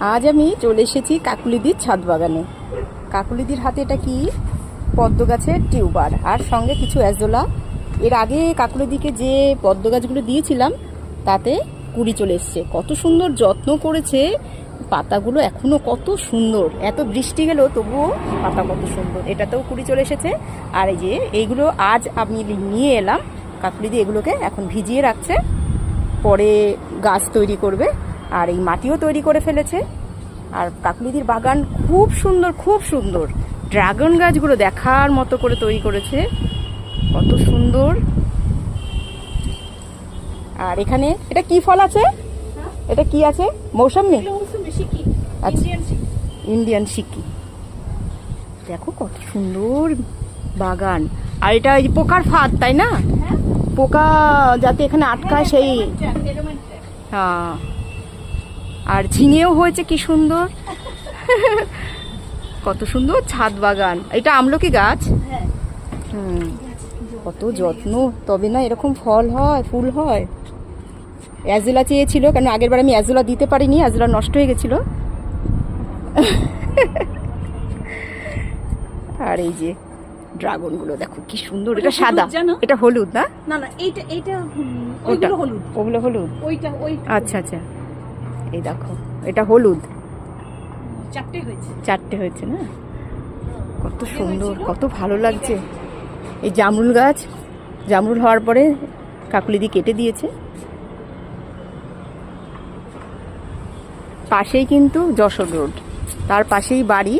আজ আমি চলে এসেছি কাকুলিদির ছাদ বাগানে। কাকুলিদির হাতে এটা কি? পদ্ম গাছের টিউবার। আর সঙ্গে কিছু অ্যাজোলা। এর আগে কাকুলিদিকে যে পদ্ম গাছগুলো দিয়েছিলাম, তাতে কুড়ি চলে এসছে। কত সুন্দর যত্ন করেছে। পাতাগুলো এখনও কত সুন্দর। এত বৃষ্টি গেলেও তবুও পাতা কত সুন্দর। এটাতেও কুড়ি চলে এসেছে। আর এই যে এইগুলো আজ আমি নিয়ে এলাম। কাকুলিদি এগুলোকে এখন ভিজিয়ে রাখছে। পরে গাছ তৈরি করবে। আর এই মাটিও তৈরি করে ফেলেছে। আর কাকলিদির বাগান খুব সুন্দর খুব সুন্দর। ড্রাগন গাছগুলো দেখার মতো করে তৈরি করেছে। কত সুন্দর। আর এখানে এটা কি ফল আছে? এটা কি আছে? মৌসুমি আচ্ছা। ইন্ডিয়ান সিকি। দেখো কত সুন্দর বাগান। আর এটা এই পোকার ফাঁদ তাই না? পোকা যাতে এখানে আটকায় সেই হ্যাঁ। আর ঝিঙেও হয়েছে কি সুন্দর। কত সুন্দর ছাদ বাগান। এটা আমলকি গাছ? হুম কত যত্ন। তবে না এরকম ফল হয় ফুল হয়। অ্যাজুলা চেয়েছিল কেন আগের বার আমি অ্যাজুলা দিতে পারিনি অ্যাজুলা নষ্ট হয়ে গেছিল। আর এই যে ড্রাগনগুলো দেখো কি সুন্দর এটা সাদা? এটা হলুদ না? না না এইটা এইটা ওটা হলুদ। ওগুলো হলুদ? ওইটা ওই আচ্ছা আচ্ছা। এই দেখো এটা হলুদ। চারটে হয়েছে। চারটে হয়েছে না? কত সুন্দর কত ভালো লাগছে। এই জামরুল গাছ জামরুল হওয়ার পরে কাকুলিদি কেটে দিয়েছে। পাশেই কিন্তু যশোর রোড। তার পাশেই বাড়ি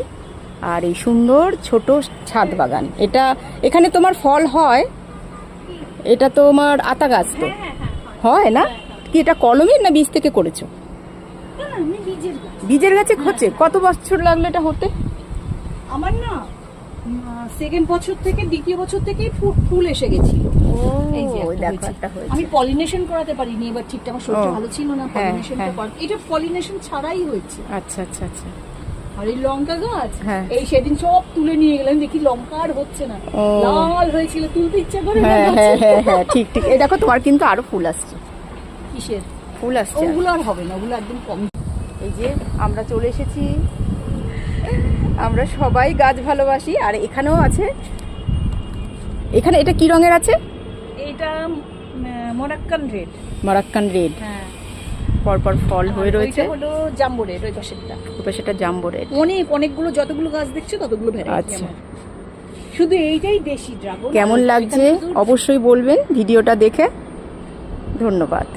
আর এই সুন্দর ছোট ছাদ বাগান। এটা এখানে তোমার ফল হয় এটা তোমার আতা গাছ তো? হয় না? কি এটা কলমের না বীজ থেকে করেছ? বীজের গাছে। হচ্ছে? কত বছর লাগল এটা হতে? আমার না সেকেন্ড বছর থেকে দ্বিতীয় বছর থেকেই ফুল ফুল এসে গেছিল। আমি পলিনেশন করাতে পারিনি এবার ঠিকঠাক আমার শরীরটা ভালো ছিল না হ্যাঁ, পলিনেশনটা হ্যাঁ। কর এটা পলিনেশন ছাড়াই হয়েছে। আচ্ছা আচ্ছা আচ্ছা। আর এই লঙ্কা গাছ হ্যাঁ। এই সেদিন সব তুলে নিয়ে গেলাম দেখি লঙ্কা আর হচ্ছে না। লাল হয়েছিল তুলতে ইচ্ছা করে হ্যাঁ হ্যাঁ হ্যাঁ হ্যাঁ ঠিক ঠিক। এই দেখো তোমার কিন্তু আরও ফুল আসছে। কিসের? ফুল আসছে। ওগুলো আর হবে না ওগুলো একদম কম এই যে আমরা চলে এসেছি। আমরা সবাই গাছ ভালোবাসি আর এখানেও আছে। এখানে এটা কি রঙের আছে? এটা মোরাক্কান রেড। Moroccan red. হ্যাঁ। পরপর ফল হয়ে রয়েছে। হলো জাম্বো রেড ওই পাশেরটা। ওপরে সেটা জাম্বো রেড। অনেক অনেকগুলো যতগুলো গাছ দেখছ ততগুলো ভ্যারাইটি আচ্ছা। শুধু এইটাই দেশি ড্রাগন কেমন লাগছে? অবশ্যই বলবেন ভিডিওটা দেখে। ধন্যবাদ।